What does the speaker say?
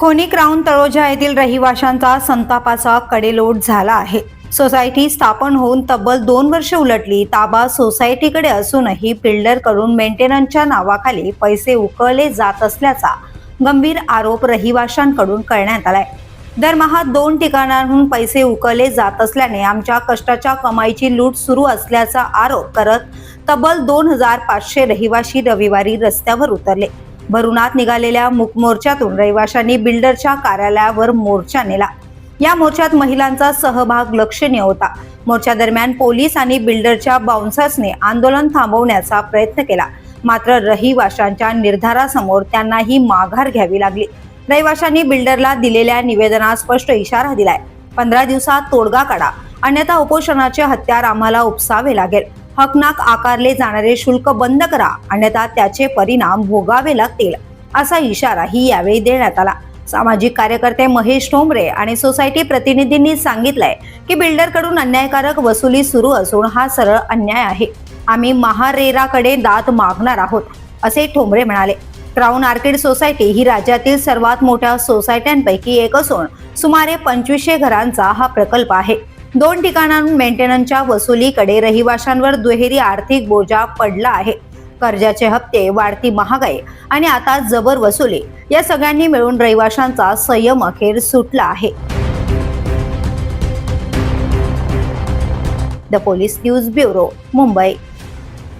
खोनी क्राऊन तळोजा येथील रहिवाशांचा संतापाचा कडेलोट झाला आहे. सोसायटी स्थापन होऊन तब्बल दोन वर्ष उलटली. ताबा सोसायटीकडे असूनही बिल्डरकडून मेंटेनन्सच्या नावाखाली पैसे उकळले जात असल्याचा गंभीर आरोप रहिवाशांकडून करण्यात आलाय. दरमहा दोन ठिकाणांहून पैसे उकळले जात असल्याने आमच्या कष्टाच्या कमाईची लूट सुरू असल्याचा आरोप करत तब्बल दोन हजार पाचशे रहिवाशी रविवारी रस्त्यावर उतरले. भरुणात निघालेल्या मूक मोर्चातून रहिवाशांनी बिल्डरच्या कार्यालयावर मोर्चा नेला. या मोर्चात महिलांचा सहभाग लक्षणीय होता. मोर्चा दरम्यान पोलीस आणि बिल्डरच्या बाउन्सर्सने आंदोलन थांबवण्याचा प्रयत्न केला. मात्र रहिवाशांच्या निर्धारासमोर त्यांनाही माघार घ्यावी लागली. रहिवाशांनी बिल्डरला दिलेल्या निवेदनात स्पष्ट इशारा दिलाय. पंधरा दिवसात तोडगा काढा. अन्यथा उपोषणाचे हत्यार आम्हाला उपसावे लागेल. हकनाक आकारले जाणारे शुल्क बंद करा अन्यथा त्याचे परिणाम भोगावे लागतील असा इशाराही यावेळी देण्यात आला. सामाजिक कार्यकर्ते महेश ठोंबरे आणि सोसायटी प्रतिनिधींनी सांगितलंय की बिल्डरकडून अन्यायकारक वसुली सुरू असून हा सरळ अन्याय आहे. आम्ही महारेराकडे दात मागणार आहोत असे ठोंबरे म्हणाले. क्राऊन आर्किड सोसायटी ही राज्यातील सर्वात मोठ्या सोसायट्यांपैकी एक असून सुमारे पंचवीसशे घरांचा हा प्रकल्प आहे. दोन ठिकाणांहून मेंटेनन्सच्या वसुलीकडे रहिवाशांवर दुहेरी आर्थिक बोजा पडला आहे. कर्जाचे हप्ते वाढती महागाई आणि आता जबर वसुली या सगळ्यांनी मिळून रहिवाशांचा संयम अखेर सुटला आहे. The police news bureau Mumbai.